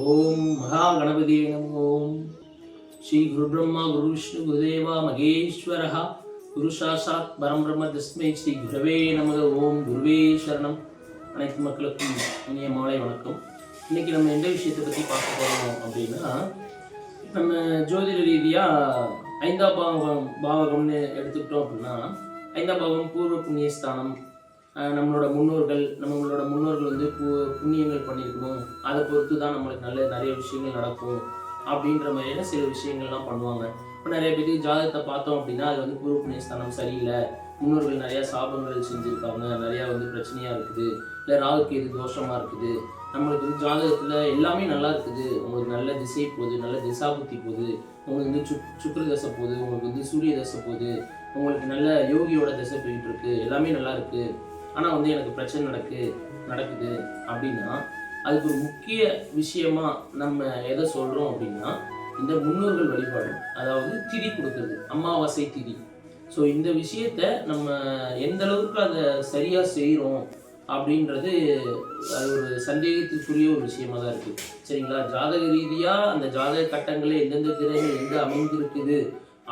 ஓம் மகா கணபதியே நம. ஓம் ஸ்ரீ குரு பிரம்மா குரு விஷ்ணு குருதேவா மகேஸ்வரः. குரு சாசாத் பரம் பிரம்ம தஸ்மை ஸ்ரீ குருவே நமக. ஓம் குருவே சரணம். அனைத்து மக்களுக்கும் இனிய மாலை வணக்கம். இன்னைக்கு நம்ம எந்த விஷயத்தை பற்றி பார்க்க போகிறோம் அப்படின்னா நம்ம ஜோதிட ரீதியாக ஐந்தாம் பாவகம் பாவகம்னு எடுத்துக்கிட்டோம் அப்படின்னா ஐந்தாம் பாவகம் பூர்வ புண்ணியஸ்தானம் நம்மளோட முன்னோர்கள் நம்மளோட முன்னோர்கள் வந்து பு புண்ணியங்கள் பண்ணியிருக்கணும் அதை பொறுத்து தான் நம்மளுக்கு நல்ல நிறைய விஷயங்கள் நடக்கும் அப்படின்ற மாதிரியான சில விஷயங்கள்லாம் பண்ணுவாங்க. இப்போ நிறைய பேருக்கு ஜாதகத்தை பார்த்தோம் அப்படின்னா அது வந்து குரு புண்ணியஸ்தானம் சரியில்லை. முன்னோர்கள் நிறையா சாபங்கள் செஞ்சுருக்காங்க. நிறையா வந்து பிரச்சனையாக இருக்குது. இல்லை ராகுக்கு இது தோஷமாக இருக்குது. நம்மளுக்கு வந்து ஜாதகத்தில் எல்லாமே நல்லா இருக்குது. உங்களுக்கு நல்ல திசை போகுது நல்ல திசா புத்தி போகுது. உங்களுக்கு வந்து சுக் சுக்ர தசை போகுது. உங்களுக்கு வந்து சூரிய தசை போகுது. உங்களுக்கு நல்ல யோகியோட திசை போயிட்டு இருக்கு. எல்லாமே நல்லா இருக்குது ஆனால் வந்து எனக்கு பிரச்சனை நடக்கு நடக்குது அப்படின்னா அதுக்கு ஒரு முக்கிய விஷயமா நம்ம எதை சொல்கிறோம் அப்படின்னா இந்த முன்னோர்கள் வழிபாடு அதாவது திரி கொடுக்குறது அமாவாசை திரி ஸோ இந்த விஷயத்த நம்ம எந்த அளவுக்கு அதை சரியாக செய்கிறோம் அப்படின்றது அது ஒரு சந்தேகத்துக்குரிய ஒரு விஷயமா தான் இருக்குது சரிங்களா? ஜாதக ரீதியாக அந்த ஜாதக கட்டங்களே எந்தெந்த கிரகங்கள் எங்கே அமைந்திருக்குது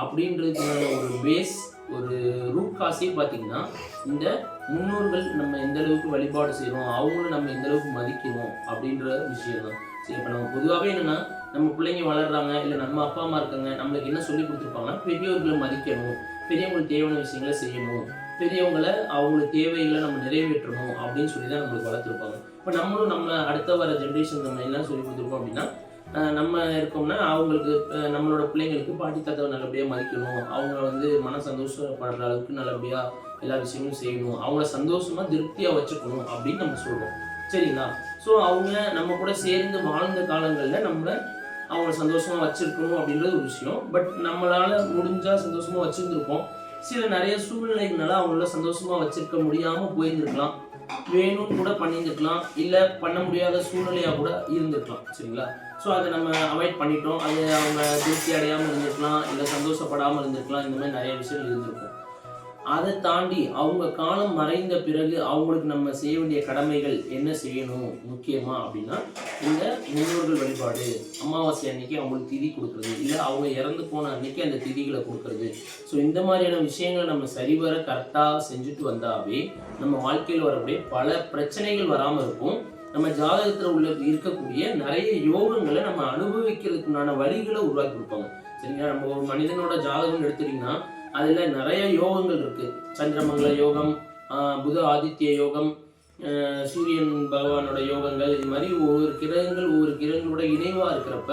அப்படின்றதுக்கான ஒரு பேஸ் ஒரு ரூட் காசே பார்த்தீங்கன்னா இந்த முன்னோர்கள் நம்ம எந்த அளவுக்கு வழிபாடு செய்கிறோம் அவங்களும் நம்ம எந்த அளவுக்கு மதிக்கிறோம் அப்படின்ற விஷயம் தான் சரி இப்போ நம்ம பொதுவாகவே என்னென்னா நம்ம பிள்ளைங்க வளர்றாங்க இல்லை நம்ம அப்பா அம்மா இருக்காங்க நம்மளுக்கு என்ன சொல்லி கொடுத்துருப்பாங்கன்னா பெரியவர்களை மதிக்கணும் பெரியவங்களுக்கு தேவையான விஷயங்களை செய்யணும் பெரியவங்களை அவங்களுக்கு தேவைகளை நம்ம நிறைவேற்றணும் அப்படின்னு சொல்லி தான் நம்மளுக்கு வளர்த்துருப்பாங்க. இப்போ நம்மளும் நம்ம அடுத்த வர ஜென்ரேஷன் நம்ம என்ன சொல்லி கொடுத்துருக்கோம் அப்படின்னா நம்ம இருக்கோம்னா அவங்களுக்கு நம்மளோட பிள்ளைங்களுக்கு பாட்டி தாத்தாவை நல்லபடியாக மதிக்கணும். அவங்கள வந்து மன சந்தோஷப்படுற அளவுக்கு நல்லபடியாக எல்லா விஷயங்களும் செய்யணும். அவங்கள சந்தோஷமாக திருப்தியாக வச்சுக்கணும் அப்படின்னு நம்ம சொல்கிறோம் சரிங்களா? ஸோ அவங்க நம்ம கூட சேர்ந்து வாழ்ந்த காலங்களில் நம்மளை அவங்கள சந்தோஷமாக வச்சுருக்கணும் அப்படின்றது ஒரு விஷயம். பட் நம்மளால முடிஞ்சால் சந்தோஷமாக வச்சுருந்துருப்போம். சில நிறைய சூழ்நிலைகளால அவங்கள சந்தோஷமாக வச்சுருக்க முடியாமல் போயிருந்திருக்கலாம். வேணும்னு கூட பண்ணியிருந்துக்கலாம் இல்லை பண்ண முடியாத சூழ்நிலையாக கூட இருந்துக்கலாம் சரிங்களா? ஸோ அதை நம்ம அவாய்ட் பண்ணிட்டோம். அது அவங்க திருப்தி அடையாமல் இருந்திருக்கலாம். இல்லை சந்தோஷப்படாமல் இருந்திருக்கலாம். இந்த மாதிரி நிறைய விஷயங்கள் இருந்திருக்கும். அதை தாண்டி அவங்க காலம் மறைந்த பிறகு அவங்களுக்கு நம்ம செய்ய வேண்டிய கடமைகள் என்ன செய்யணும் முக்கியமா அப்படின்னா இந்த முன்னோர்கள் வழிபாடு. அமாவாசை அன்னைக்கு அவங்களுக்கு திதி கொடுக்கறது. இல்லை அவங்க இறந்து போன அன்னைக்கு அந்த திதிகளை கொடுக்கறது. ஸோ இந்த மாதிரியான விஷயங்களை நம்ம சரிவர கரெக்டாக செஞ்சுட்டு வந்தாவே நம்ம வாழ்க்கையில் வரக்கூடிய பல பிரச்சனைகள் வராமல் இருக்கும். நம்ம ஜாதகத்தில் உள்ள இருக்கக்கூடிய நிறைய யோகங்களை நம்ம அனுபவிக்கிறதுக்குண்டான வழிகளை உருவாக்கி கொடுப்பாங்க. சரிங்களா? நம்ம ஒரு மனிதனோட ஜாதகம் எடுத்துட்டிங்கன்னா அதில் நிறைய யோகங்கள் இருக்குது சந்திரமங்கல யோகம் புத ஆதித்ய யோகம் சூரியன் பகவானோட யோகங்கள் இது மாதிரி ஒவ்வொரு கிரகங்கள் ஒவ்வொரு கிரகங்களோட இணைவாக இருக்கிறப்ப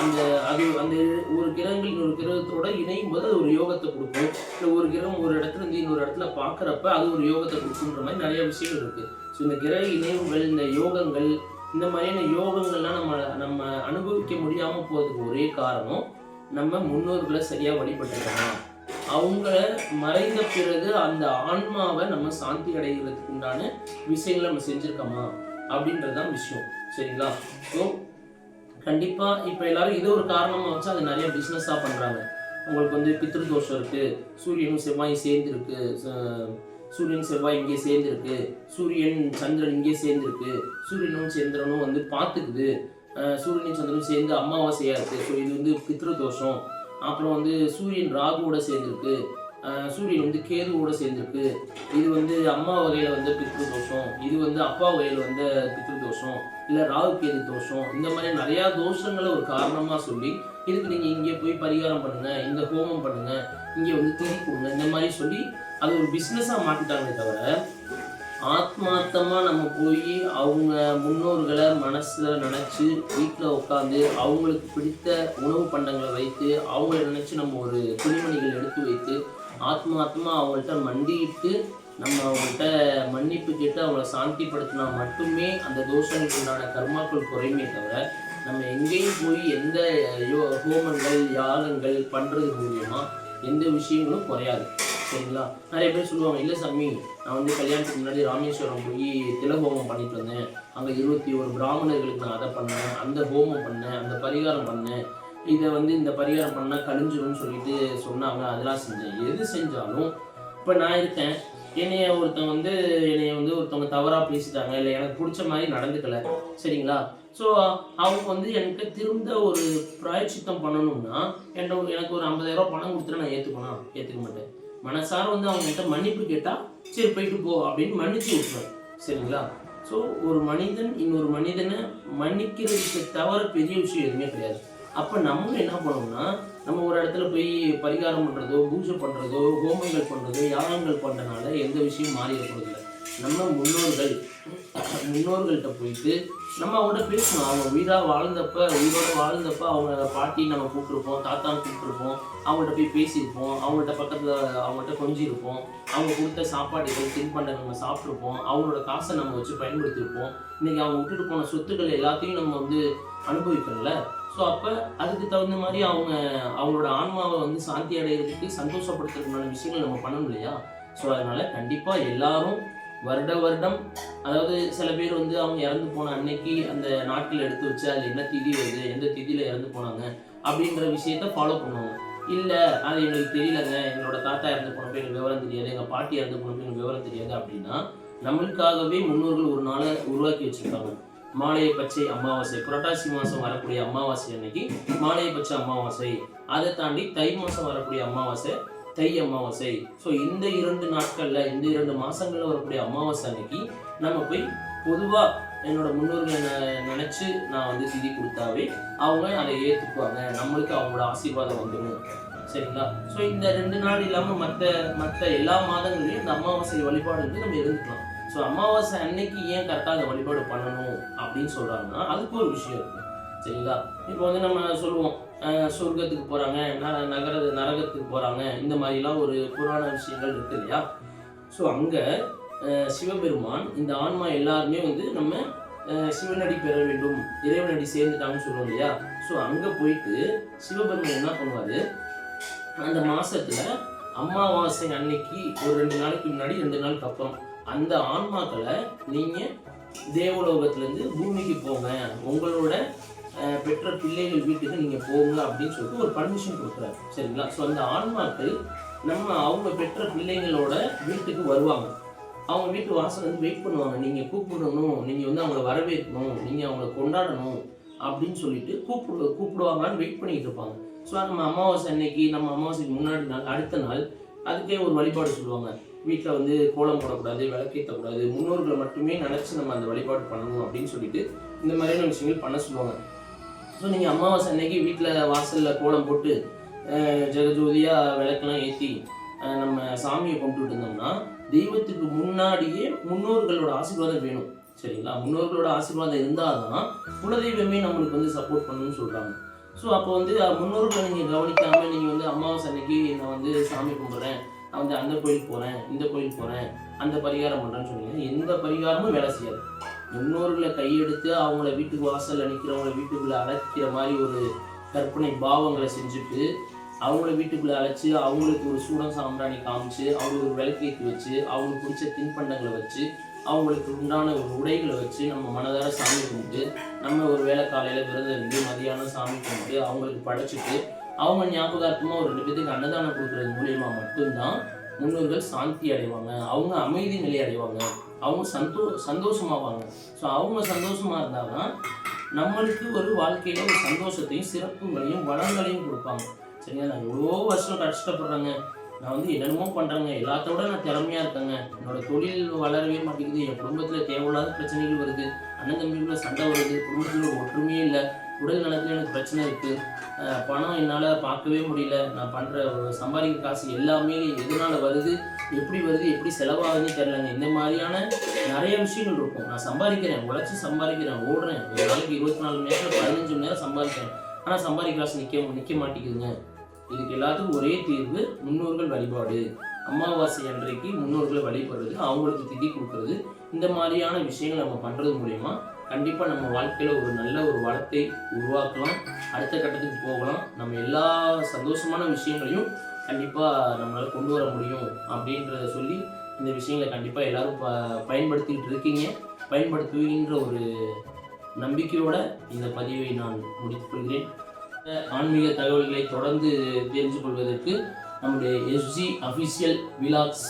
அந்த அது அந்த ஒரு கிரகங்கள் இன்னொரு கிரகத்தோட இணையும் போது அது ஒரு யோகத்தை கொடுக்கும். இல்லை ஒரு கிரகம் ஒரு இடத்துல இருந்து இன்னொரு இடத்துல பார்க்குறப்ப அது ஒரு யோகத்தை கொடுக்குன்ற மாதிரி நிறைய விஷயங்கள் இருக்குது ஸோ இந்த கிரக இணைவுகள் இந்த யோகங்கள் இந்த மாதிரியான யோகங்கள்லாம் நம்ம நம்ம அனுபவிக்க முடியாமல் போகிறதுக்கு ஒரே காரணம் நம்ம முன்னோர்களை சரியாக வழிபட்டுருக்கோம் அவங்க மறைந்த பிறகு அந்த ஆன்மாவை நம்ம சாந்தி அடைகிறதுக்கு உண்டான விஷயங்களை நம்ம செஞ்சுருக்கோமா? அப்படின்றது தான் விஷயம். சரிங்களா? ஸோ கண்டிப்பாக இப்போ எல்லாரும் இது ஒரு காரணமாக வச்சு அது நிறைய பிஸ்னஸாக பண்ணுறாங்க உங்களுக்கு வந்து பித்ருதோஷம் இருக்குது சூரியனும் செவ்வாயும் சேர்ந்துருக்கு. ச- சூரியன் செவ்வாய் இங்கே சேர்ந்துருக்கு. சூரியன் சந்திரன் இங்கே சேர்ந்துருக்கு. சூரியனும் சந்திரனும் வந்து பார்த்துக்குது. சூரியனும் சந்திரனும் சேர்ந்து அமாவாசையாக இருக்குது ஸோ இது வந்து பித்ருதோஷம். அப்புறம் வந்து சூரியன் ராகுவோட சேர்ந்துருக்கு. சூரியன் வந்து கேதுவோட சேர்ந்துருக்கு. இது வந்து அம்மா வகையில் வந்து பித்ரு தோஷம் இது வந்து அப்பா வகையில் வந்து பித்ரு தோஷம் இல்லை ராகு கேது தோஷம். இந்த மாதிரி நிறையா தோஷங்களை ஒரு காரணமாக சொல்லி இதுக்கு நீங்கள் இங்கே போய் பரிகாரம் பண்ணுங்க இந்த ஹோமம் பண்ணுங்க இங்கே வந்து திரி கொடுங்க இந்த மாதிரி சொல்லி அது ஒரு பிஸ்னஸாக மாட்டிட்டாங்களே தவிர ஆத்மார்த்தமாக நம்ம போய் அவங்க முன்னோர்களை மனசில் நினச்சி வீட்டில் உட்காந்து அவங்களுக்கு பிடித்த உணவு பண்டங்களை வைத்து அவங்கள நினச்சி நம்ம ஒரு துணிமணிகள் எடுத்து வைத்து ஆத்மார்த்தமாக அவங்கள்ட்ட மண்டியிட்டு நம்ம அவங்கள்ட்ட மன்னிப்பு கேட்டு அவங்கள சாந்திப்படுத்தினா மட்டுமே அந்த தோஷங்களுக்கு உண்டான கர்மாக்கள் குறையுமே தவிர நம்ம எங்கேயும் போய் எந்த யோ ஹோமங்கள் யாகங்கள் பண்ணுறது மூலியமா எந்த விஷயங்களும் குறையாது. சரிங்களா? நிறைய பேர் சொல்லுவாங்க இல்லை சாமி நான் வந்து கல்யாணத்துக்கு முன்னாடி ராமேஸ்வரம் போய் திலஹோமம் பண்ணிட்டு வந்தேன். அங்கே இருபத்தி ஒரு பிராமணர்களுக்கு நான் அதை பண்ணேன். அந்த ஹோமம் பண்ணேன் அந்த பரிகாரம் பண்ணேன். இதை வந்து இந்த பரிகாரம் பண்ணால் கழிஞ்சிரும்னு சொல்லிட்டு சொன்னாங்க. அதெல்லாம் செஞ்சேன். எது செஞ்சாலும் இப்போ நான் இருக்கேன். என்னைய ஒருத்தன் வந்து என்னைய வந்து ஒருத்தவங்க தவறாக பேசிட்டாங்க. இல்லை எனக்கு பிடிச்ச மாதிரி நடந்துக்கல. சரிங்களா? ஸோ அவங்க வந்து எனக்கு திரும்ப ஒரு பிராயச்சித்தம் பண்ணணும்னா என்கிட்ட ஒரு- எனக்கு ஒரு 50000 ரூபாய் பணம் கொடுத்துட்டு நான் ஏற்றுக்கணும் ஏற்றுக்க மாட்டேன். மனசார வந்து அவங்க கிட்ட மன்னிப்பு கேட்டால் சரி போயிட்டு போ அப்படின்னு மன்னிச்சு விட்டுறாரு சரிங்களா? ஸோ ஒரு மனிதன் இன்னொரு மனிதனை மன்னிக்கிறதுக்கு தவிர பெரிய விஷயம் எதுவுமே கிடையாது. அப்போ நம்மளும் என்ன பண்ணோம்னா நம்ம ஒரு இடத்துல போய் பரிகாரம் பண்ணுறதோ பூஜை பண்ணுறதோ ஹோமங்கள் பண்ணுறதோ யாகங்கள் பண்ணுறதுனால எந்த விஷயம் மாறி இருக்கிறதில்ல நம்ம முன்னோர்கள் முன்னோர்கள்ட்ட போயிட்டு நம்ம அவங்கள்ட்ட பேசணும். அவங்க உயிராக வாழ்ந்தப்ப உயிரோட வாழ்ந்தப்ப அவங்க பாட்டி நம்ம கூப்பிட்ருப்போம் தாத்தான்னு கூப்பிட்டுருப்போம். அவங்கள்ட்ட போய் பேசியிருப்போம். அவங்கள்ட்ட பக்கத்தில் அவங்கள்ட்ட கொஞ்சிருப்போம் அவங்க கொடுத்த சாப்பாடுகள் தின்பண்டம் நம்ம சாப்பிட்ருப்போம் அவங்களோட காசை நம்ம வச்சு பயன்படுத்தியிருப்போம். இன்றைக்கி அவங்க விட்டுட்டு போன சொத்துக்கள் எல்லாத்தையும் நம்ம வந்து அனுபவிக்கிறோம்ல ஸோ அப்போ அதுக்கு தகுந்த மாதிரி அவங்க அவங்களோட ஆன்மாவை வந்து சாந்தி அடைகிறதுக்கு சந்தோஷப்படுத்துறதுக்கான விஷயங்கள் நம்ம பண்ணணும் இல்லையா? ஸோ அதனால் கண்டிப்பாக எல்லாரும் வருட வருடம் அதாவது சில பேர் வந்து அவங்க இறந்து போன அன்னைக்கு அந்த நாட்கள் எடுத்து வச்சு அது என்ன திதி வருது எந்த திதியில் இறந்து போனாங்க அப்படின்ற விஷயத்த ஃபாலோ பண்ணுவாங்க. இல்லை அது எங்களுக்கு தெரியலங்க எங்களோட தாத்தா இறந்து போனப்போ எனக்கு விவரம் தெரியாது எங்கள் பாட்டி இறந்து போனப்போ எனக்கு விவரம் தெரியாது அப்படின்னா நம்மளுக்காகவே முன்னோர்கள் ஒரு நாளை உருவாக்கி வச்சுருக்காங்க மாலையை பச்சை அமாவாசை புரட்டாசி மாதம் வரக்கூடிய அமாவாசை அன்னைக்கு மாலையை பச்சை அமாவாசை. அதை தாண்டி தை மாதம் வரக்கூடிய அமாவாசை தை அமாவாசை. ஸோ இந்த இரண்டு நாட்களில் இந்த இரண்டு மாதங்களில் வரக்கூடிய அமாவாசை அன்னைக்கு நம்ம போய் பொதுவாக என்னோட முன்னோர்களை நினச்சி நான் வந்து திதி கொடுத்தாவே அவங்க அதை ஏற்றுக்குவாங்க நம்மளுக்கு அவங்களோட ஆசீர்வாதம் வந்துடும் சரிங்களா? ஸோ இந்த ரெண்டு நாள் இல்லாமல் மற்ற மற்ற எல்லா மாதங்களையும் இந்த அமாவாசை வழிபாடு வந்து நம்ம இருந்துக்கலாம். ஸோ அமாவாசை அன்னைக்கு ஏன் கரெக்டாக அந்த வழிபாடு பண்ணணும் அப்படின்னு சொல்கிறாங்கன்னா அதுக்கு ஒரு விஷயம் இருக்கு. சரிங்களா? இப்போ வந்து நம்ம சொல்லுவோம். சொர்க்கத்துக்கு போகிறாங்க நகர நரகத்துக்கு போகிறாங்க இந்த மாதிரிலாம் ஒரு புராண விஷயங்கள் இருக்குது இல்லையா? ஸோ அங்கே சிவபெருமான் இந்த ஆன்மா எல்லாருமே வந்து நம்ம சிவனடி பெற வேண்டும் இறைவனடி சேர்ந்துட்டாங்கன்னு சொல்லுவோம் இல்லையா? ஸோ அங்கே போயிட்டு சிவபெருமான் என்ன பண்ணுவார்? அந்த மாதத்தில் அமாவாசை அன்னைக்கு ஒரு ரெண்டு நாளைக்கு முன்னாடி ரெண்டு நாளுக்கு அப்புறம் அந்த ஆன்மாக்களை நீங்கள் தேவலோகத்துலேருந்து பூமிக்கு போங்க. உங்களோட பெற்ற பிள்ளைகள் வீட்டுக்கு நீங்கள் போங்க அப்படின்னு சொல்லிட்டு ஒரு பர்மிஷன் கொடுக்குறாரு. சரிங்களா? ஸோ அந்த ஆன்மாக்கள் நம்ம அவங்க பெற்ற பிள்ளைங்களோட வீட்டுக்கு வருவாங்க. அவங்க வீட்டு வாசல் வந்து வெயிட் பண்ணுவாங்க. நீங்கள் கூப்பிடணும். நீங்கள் வந்து அவங்கள வரவேற்கணும். நீங்கள் அவங்கள கொண்டாடணும் அப்படின்னு சொல்லிட்டு கூப்பிடு கூப்பிடுவாங்கன்னு வெயிட் பண்ணிட்டு இருப்பாங்க. ஸோ நம்ம அமாவாசை அன்னைக்கு நம்ம அமாவாசைக்கு முன்னாடி நாள் அடுத்த நாள் அதுக்கே ஒரு வழிபாடு சொல்லுவாங்க. வீட்டில் வந்து கோலம் போடக்கூடாது விளக்கேற்றக்கூடாது முன்னோர்களை மட்டுமே நினச்சி நம்ம அந்த வழிபாடு பண்ணணும் அப்படின்னு சொல்லிட்டு இந்த மாதிரியான விஷயங்கள் பண்ண சொல்லுவாங்க. ஸோ நீங்கள் அமாவாசை அன்னைக்கு வீட்டில் வாசலில் கோலம் போட்டு ஜெகஜோதியாக விளக்கெல்லாம் ஏற்றி நம்ம சாமியை கும்பிட்டுட்டு இருந்தோம்னா தெய்வத்துக்கு முன்னாடியே முன்னோர்களோட ஆசீர்வாதம் வேணும். சரிங்களா? முன்னோர்களோட ஆசீர்வாதம் இருந்தால் தான் குலதெய்வமே நம்மளுக்கு வந்து சப்போர்ட் பண்ணணும்னு சொல்கிறாங்க ஸோ அப்போ வந்து முன்னோர்களை நீங்கள் கவனிக்காமல் நீங்கள் வந்து அமாவாசை அன்னைக்கு நான் வந்து சாமி கும்பிட்றேன் நான் வந்து அந்த கோயிலுக்கு போகிறேன் இந்த கோயிலுக்கு போகிறேன் அந்த பரிகாரம் பண்ணுறேன்னு சொன்னீங்கன்னா எந்த பரிகாரமும் வேலை செய்யாது. முன்னோர்களை கையெடுத்து அவங்கள வீட்டுக்கு வாசலில் நிற்கிறவங்கள வீட்டுக்குள்ளே அழைக்கிற மாதிரி ஒரு கற்பனை பாவங்களை செஞ்சுட்டு அவங்கள வீட்டுக்குள்ளே அழைச்சி அவங்களுக்கு ஒரு சூடம் சாம்பிராணி காமிச்சு அவங்களுக்கு ஒரு விளக்கேற்றி வச்சு அவங்களுக்கு பிடிச்ச தின்பண்டங்களை வச்சு அவங்களுக்கு உண்டான ஒரு உடைகளை வச்சு நம்ம மனதார சாமி கும்பிட்டு நம்ம ஒரு வேளை காலையில் விரதம் இருந்து மதியானம் சாமி கும்பிட்டு அவங்களுக்கு படைச்சிட்டு அவங்க ஞாபகார்த்தமாக ஒரு ரெண்டு பேத்துக்கு அன்னதானம் கொடுக்குறது மூலியமாக மட்டும்தான் முன்னோர்கள் சாந்தி அடைவாங்க. அவங்க அமைதி நிலை அடைவாங்க. அவங்க சந்தோ சந்தோஷமாவாங்க. ஸோ அவங்க சந்தோஷமாக இருந்தால் தான் நம்மளுக்கு ஒரு வாழ்க்கையில ஒரு சந்தோஷத்தையும் சிறப்புகளையும் வளங்களையும் கொடுப்பாங்க. சரிங்களா நான் எவ்வளோ வருஷம் கஷ்டப்படுறேங்க. நான் வந்து என்னென்னமோ பண்ணுறேங்க எல்லாத்தோட நான் திறமையாக இருக்கேங்க. என்னோட தொழில் வளரவே மாட்டேங்குது. என் குடும்பத்தில் தேவையில்லாத பிரச்சனைகள் வருது. அண்ணன் தம்பிக்குள்ள சண்டை வருது. குடும்பத்தில் ஒற்றுமையே இல்லை. உடல் நலத்தில் எனக்கு பிரச்சனை இருக்குது பணம் என்னால் பார்க்கவே முடியல. நான் பண்ணுற சம்பாதிக்கிற காசு எல்லாமே எதனால் வருது? எப்படி வருது? எப்படி செலவாகுதுன்னு தெரியலங்க. இந்த மாதிரியான நிறைய விஷயங்கள் இருக்கும். நான் சம்பாதிக்கிறேன் உழைச்சி சம்பாதிக்கிறேன் ஓடுறேன். ஒரு நாளைக்கு இருபத்தி நாலு மணி நேரம் பதினஞ்சு மணி நேரம் சம்பாதிக்கிறேன். ஆனால் சம்பாதிக்க காசு நிற்க நிற்க மாட்டேங்குதுங்க. இதுக்கு எல்லாத்துக்கும் ஒரே தீர்வு முன்னோர்கள் வழிபாடு. அமாவாசை அன்றைக்கு முன்னோர்களை வழிபடுறது அவங்களுக்கு திதி கொடுக்கறது. இந்த மாதிரியான விஷயங்கள் நம்ம பண்ணுறது மூலயமா கண்டிப்பாக நம்ம வாழ்க்கையில் ஒரு நல்ல ஒரு வளத்தை உருவாக்கலாம். அடுத்த கட்டத்துக்கு போகலாம். நம்ம எல்லா சந்தோஷமான விஷயங்களையும் கண்டிப்பாக நம்மளால் கொண்டு வர முடியும் அப்படின்றத சொல்லி இந்த விஷயங்களை கண்டிப்பாக எல்லாரும் ப பயன்படுத்திகிட்டு இருக்கீங்க. பயன்படுத்துவீங்கன்ற ஒரு நம்பிக்கையோட இந்த பதிவை நான் முடித்துக் கொள்கிறேன். ஆன்மீக தகவல்களை தொடர்ந்து தெரிஞ்சு கொள்வதற்கு நம்முடைய எஸ்ஜி அஃபிஷியல் விலாக்ஸ்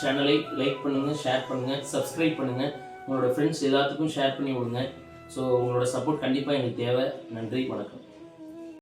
சேனலை லைக் பண்ணுங்கள் ஷேர் பண்ணுங்கள் சப்ஸ்கிரைப் பண்ணுங்கள் உங்களோட ஃப்ரெண்ட்ஸ் எல்லாத்துக்கும் ஷேர் பண்ணி விடுங்க. ஸோ உங்களோட சப்போர்ட் கண்டிப்பாக எனக்கு தேவை. நன்றி வணக்கம்.